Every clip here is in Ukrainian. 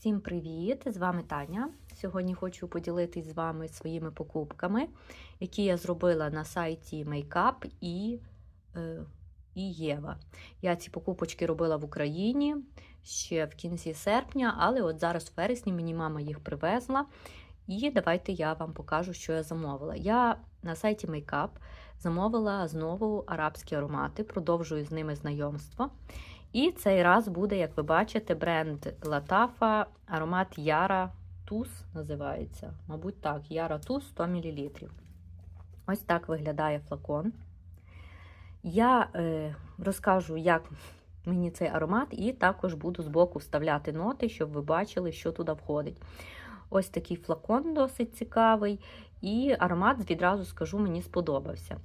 Всім привіт! З вами Таня. Сьогодні хочу поділитись з вами своїми покупками, які я зробила на сайті Makeup і, е, і Єва. Я ці покупочки робила в Україні ще в кінці серпня, але от зараз в вересні мені мама їх привезла. І давайте я вам покажу, що я замовила. Я на сайті Makeup замовила знову арабські аромати, продовжую з ними знайомство. І цей раз буде, як ви бачите, бренд Латафа, аромат Яра Туз називається. Мабуть, так, Яра Туз 100 мл. Ось так виглядає флакон. Я е, розкажу, як мені цей аромат, і також буду збоку вставляти ноти, щоб ви бачили, що туди входить. Ось такий флакон досить цікавий. І аромат, відразу скажу, мені сподобався.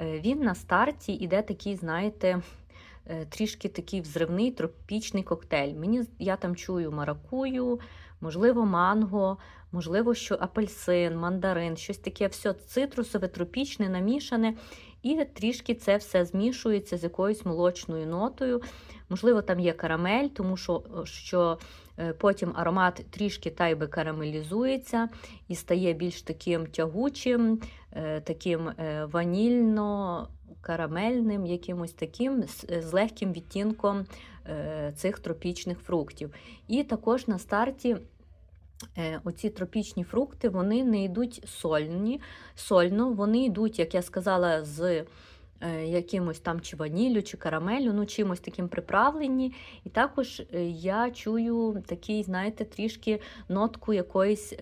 Е, він на старті іде такий, знаєте, трішки такий взривний тропічний коктейль. Мені Я там чую маракую, можливо, манго, можливо, що апельсин, мандарин, щось таке все цитрусове, тропічне, намішане. І трішки це все змішується з якоюсь молочною нотою. Можливо, там є карамель, тому що що потім аромат трішки тайби карамелізується і стає більш таким тягучим, таким ванільно карамельним, якимось таким з легким відтінком цих тропічних фруктів. І також на старті. Оці тропічні фрукти вони не йдуть сольні, сольно, вони йдуть, як я сказала, з якимось там чи ваніллю, чи карамелю, ну чимось таким приправлені. І також я чую такий, знаєте, трішки нотку якоїсь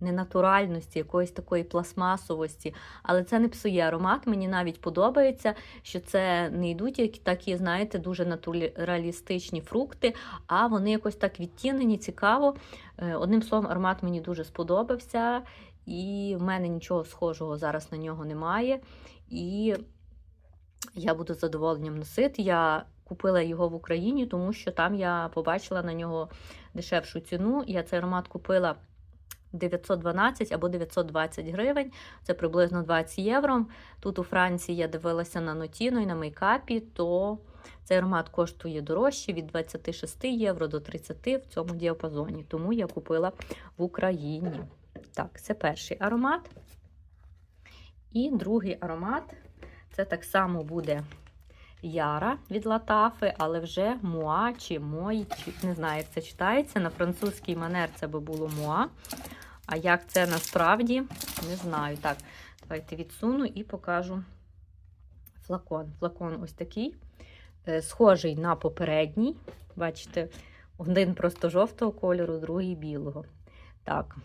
ненатуральності, якоїсь такої пластмасовості, але це не псує аромат. Мені навіть подобається, що це не йдуть такі, знаєте, дуже натуралістичні фрукти, а вони якось так відтінені, цікаво. Е, одним словом, аромат мені дуже сподобався, і в мене нічого схожого зараз на нього немає. І я буду задоволенням носити. Я Купила його в Україні, тому що там я побачила на нього дешевшу ціну. Я цей аромат купила 912 або 920 гривень, це приблизно 20 євро. Тут у Франції я дивилася на нотіно і на мейкапі, то цей аромат коштує дорожче від 26 євро до 30 в цьому діапазоні. Тому я купила в Україні. Так, це перший аромат. І другий аромат це так само буде Яра від Латафи, але вже Муа чи Мой, не знаю, як це читається. На французький манер це би було Муа. А як це насправді, не знаю. Так, давайте відсуну і покажу флакон. Флакон ось такий, е, схожий на попередній. Бачите, один просто жовтого кольору, другий білого. Так.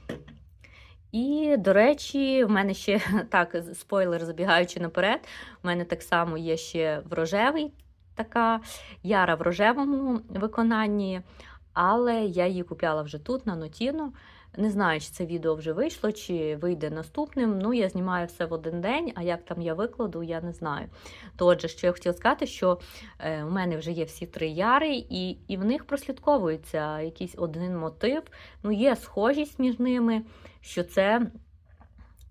І, до речі, в мене ще так, спойлер, забігаючи наперед, у мене так само є ще в рожевий така яра в рожевому виконанні, але я її купляла вже тут, на Нотіно. Не знаю, чи це відео вже вийшло, чи вийде наступним. Ну, я знімаю все в один день, а як там я викладу, я не знаю. Отже, що я хотіла сказати, що е, у мене вже є всі три яри, і і в них прослідковується якийсь один мотив. Ну, є схожість між ними, що це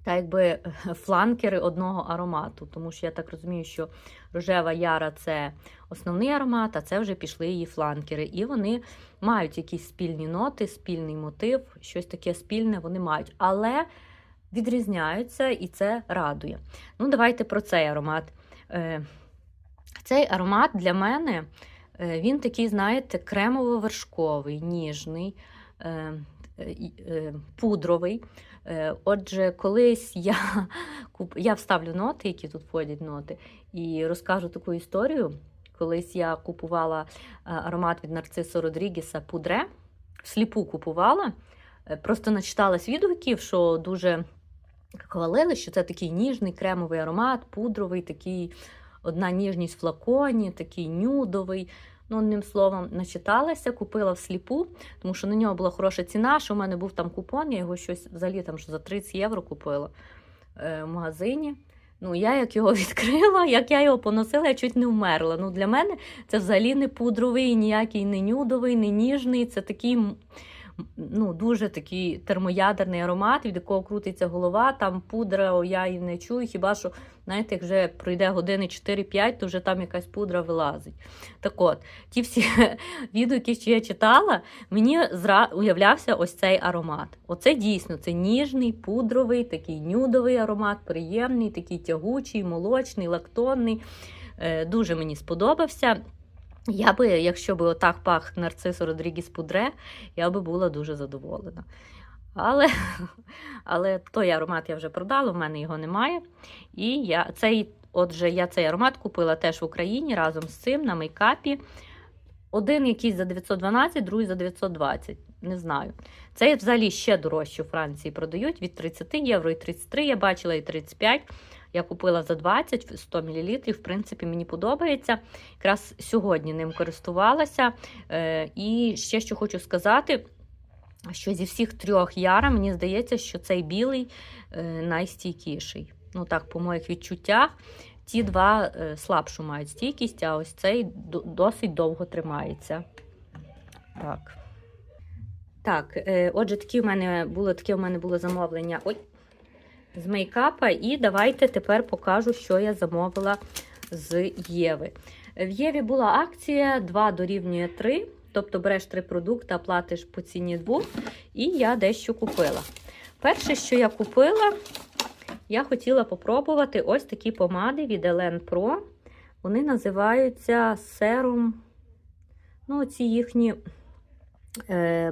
та якби фланкери одного аромату. Тому що я так розумію, що рожева яра це основний аромат, а це вже пішли її фланкери. І вони мають якісь спільні ноти, спільний мотив, щось таке спільне вони мають. Але відрізняються і це радує. Ну, давайте про цей аромат. Е, цей аромат для мене е, він такий, знаєте, кремово-вершковий, ніжний, е, пудровий. Отже, колись я я вставлю ноти, які тут входять ноти, і розкажу таку історію. Колись я купувала аромат від Нарцисо Родрігеса Пудре, сліпу купувала, е, просто начиталась відгуків, що дуже хвалили, що це такий ніжний кремовий аромат, пудровий, такий одна ніжність в флаконі, такий нюдовий. Ну, одним словом, начиталася, купила всліпу, тому що на нього була хороша ціна, що в мене був там купон, я його щось взагалі там за 30 євро купила е, в магазині. Ну, я як його відкрила, як я його поносила, я чуть не вмерла. Ну, Для мене це взагалі не пудровий, ніякий не нюдовий, не ніжний. Це такий ну, дуже такий термоядерний аромат, від якого крутиться голова, там пудра, я її не чую. Хіба що, знаєте, як вже пройде години 4-5, то вже там якась пудра вилазить. Так от, ті всі відгуки, що я читала, мені зра... уявлявся ось цей аромат. Оце дійсно це ніжний, пудровий, такий нюдовий аромат, приємний, такий тягучий, молочний, лактонний. Е, Дуже мені сподобався. Я би, якщо би отак пах нарцису Родрігіс Пудре, я би була дуже задоволена. Але, але той аромат я вже продала, в мене його немає. І я цей, отже, я цей аромат купила теж в Україні разом з цим на мейкапі. Один якийсь за 912, другий за 920. Не знаю. Це взагалі ще дорожче у Франції продають від 30 євро і 33. Я бачила і 35. Я купила за 20 100 мл. В принципі, мені подобається. Якраз сьогодні ним користувалася. Е, І ще що хочу сказати, що зі всіх трьох яра, мені здається, що цей білий е, найстійкіший. Ну так, по моїх відчуттях. Ті два е, слабшу мають стійкість, а ось цей досить довго тримається. Так. Так, отже, такі в мене було, таке в мене було замовлення. Ой, з мейкапа. І давайте тепер покажу, що я замовила з Єви. В Єві була акція 2 дорівнює 3. Тобто береш три продукти, платиш по ціні двох. І я дещо купила. Перше, що я купила, я хотіла попробувати ось такі помади від Елен Pro. Вони називаються серум. Ну, ці їхні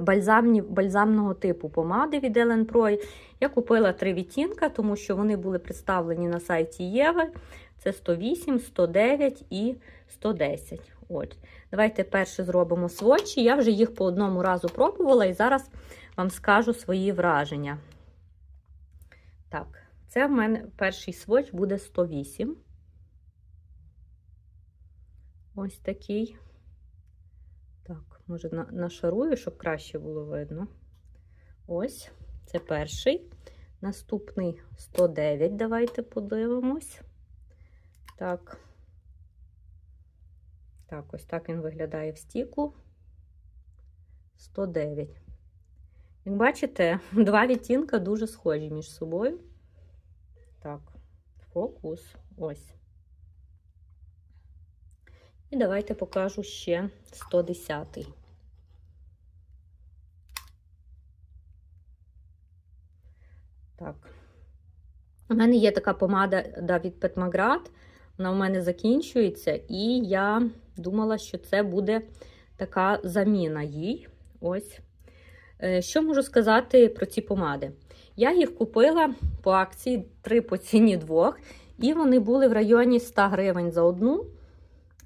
бальзамні, бальзамного типу помади від Ellen Pro. Я купила три відтінка, тому що вони були представлені на сайті Єви. Це 108, 109 і 110. От. Давайте перше зробимо сводчі. Я вже їх по одному разу пробувала і зараз вам скажу свої враження. Так, це в мене перший сводч буде 108. Ось такий. Так, може, на- нашарую, щоб краще було видно. Ось, це перший. Наступний 109. Давайте подивимось. Так. Так, ось так він виглядає в стіку. 109. Як бачите, два відтінка дуже схожі між собою. Так, фокус. Ось. І давайте покажу ще 110. Так. У мене є така помада да, від Петмаград. Вона у мене закінчується, і я думала, що це буде така заміна їй. Ось. Е, Що можу сказати про ці помади? Я їх купила по акції 3 по ціні двох, і вони були в районі 100 гривень за одну.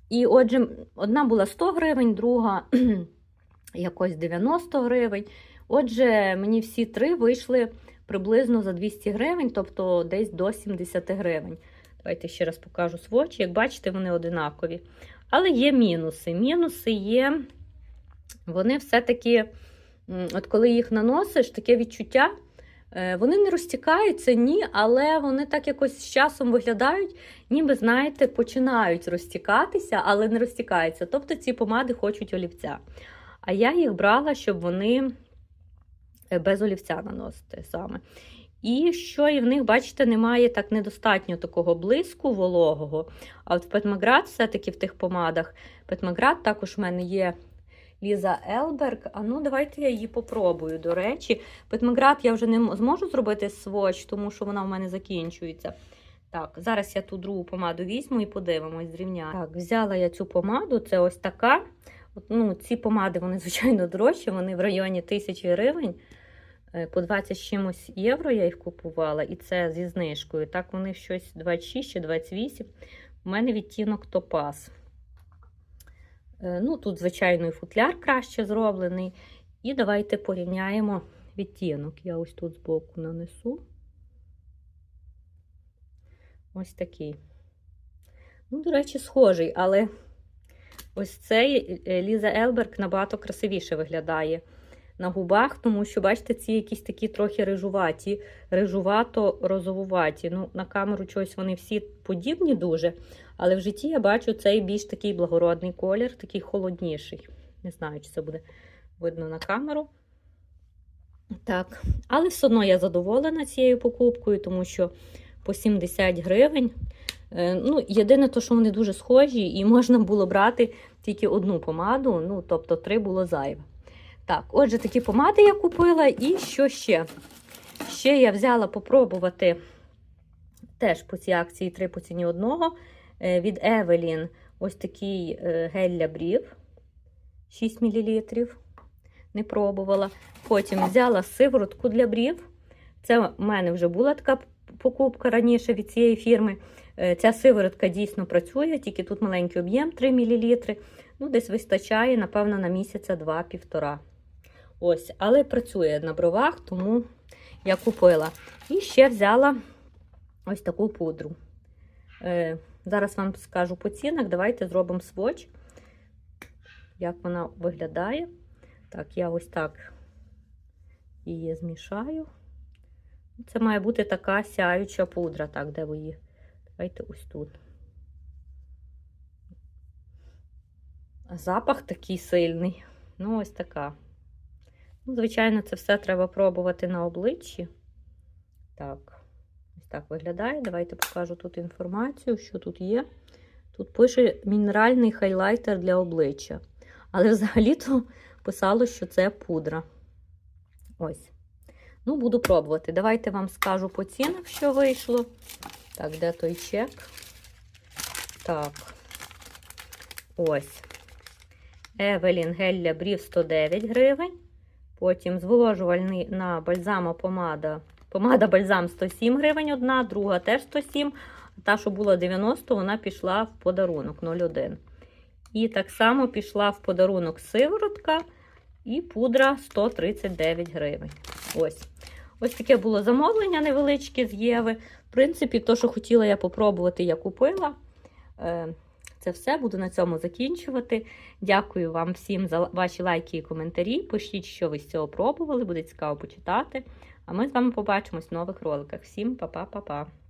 І отже, одна була 100 гривень, друга якось 90 гривень. Отже, мені всі три вийшли приблизно за 200 гривень, тобто десь до 70 гривень. Давайте ще раз покажу свочі. Як бачите, вони одинакові. Але є мінуси. Мінуси є, вони все-таки, от коли їх наносиш, таке відчуття. е, Вони не розтікаються, ні, але вони так якось з часом виглядають, ніби, знаєте, починають розтікатися, але не розтікаються. Тобто ці помади хочуть олівця. А я їх брала, щоб вони без олівця наносити саме. І що і в них, бачите, немає так недостатньо такого блиску вологого. А от в Петмаград, все-таки в тих помадах, Петмаград також в мене є Ліза Елберг. А ну, давайте я її попробую. До речі, Петмаград я вже не зможу зробити сводч, тому що вона в мене закінчується. Так, зараз я ту другу помаду візьму і подивимось, зрівняю. Так, взяла я цю помаду, це ось така. Ну, ці помади, вони, звичайно, дорожчі, вони в районі 1000 гривень. Е, По 20 чимось євро я їх купувала, і це зі знижкою. Так, вони щось 26 чи 28. У мене відтінок топаз. Е, Ну, тут, звичайно, і футляр краще зроблений. І давайте порівняємо відтінок. Я ось тут збоку нанесу. Ось такий. Ну, до речі, схожий, але ось цей е, Ліза Елберг набагато красивіше виглядає на губах, тому що, бачите, ці якісь такі трохи рижуваті, рижувато-розовуваті. Ну, на камеру чогось вони всі подібні дуже, але в житті я бачу цей більш такий благородний колір, такий холодніший. Не знаю, чи це буде видно на камеру. Так, але все одно я задоволена цією покупкою, тому що по 70 гривень. Е, Ну, єдине, то, що вони дуже схожі, і можна було брати тільки одну помаду, ну, тобто три було зайве. Так, отже, такі помади я купила. І що ще? Ще я взяла попробувати теж по цій акції 3 по ціні одного. е, Від Evelyn ось такий е, гель для брів 6 мл. Не пробувала. Потім взяла сиворотку для брів. Це в мене вже була така покупка раніше від цієї фірми. Е, Ця сиворотка дійсно працює, тільки тут маленький об'єм 3 мл. Ну, десь вистачає, напевно, на місяця 2-1,5. Ось, але працює на бровах, тому я купила. І ще взяла ось таку пудру. Е, зараз вам скажу по цінах. Давайте зробимо своч, як вона виглядає. Так, я ось так її змішаю. Це має бути така сяюча пудра. Так, де ви її? Давайте ось тут. Запах такий сильний. Ну, ось така. Ну, звичайно, це все треба пробувати на обличчі. Так, ось так виглядає. Давайте покажу тут інформацію, що тут є. Тут пише мінеральний хайлайтер для обличчя. Але взагалі-то писало, що це пудра. Ось. Ну, буду пробувати. Давайте вам скажу по цінах, що вийшло. Так, де той чек? Так. Ось. Евелін гель для брів 109 гривень. Потім зволожувальний на бальзамо помада. Помада бальзам 107 гривень одна, друга теж 107. Та, що була 90, вона пішла в подарунок 0,1. І так само пішла в подарунок сиворотка і пудра 139 гривень. Ось. Ось таке було замовлення невеличке з Єви. В принципі, то, що хотіла я попробувати, я купила. Це все буду на цьому закінчувати. Дякую вам всім за ваші лайки і коментарі. Пишіть, що ви з цього пробували, буде цікаво почитати. А ми з вами побачимось в нових роликах. Всім па-па-па-па!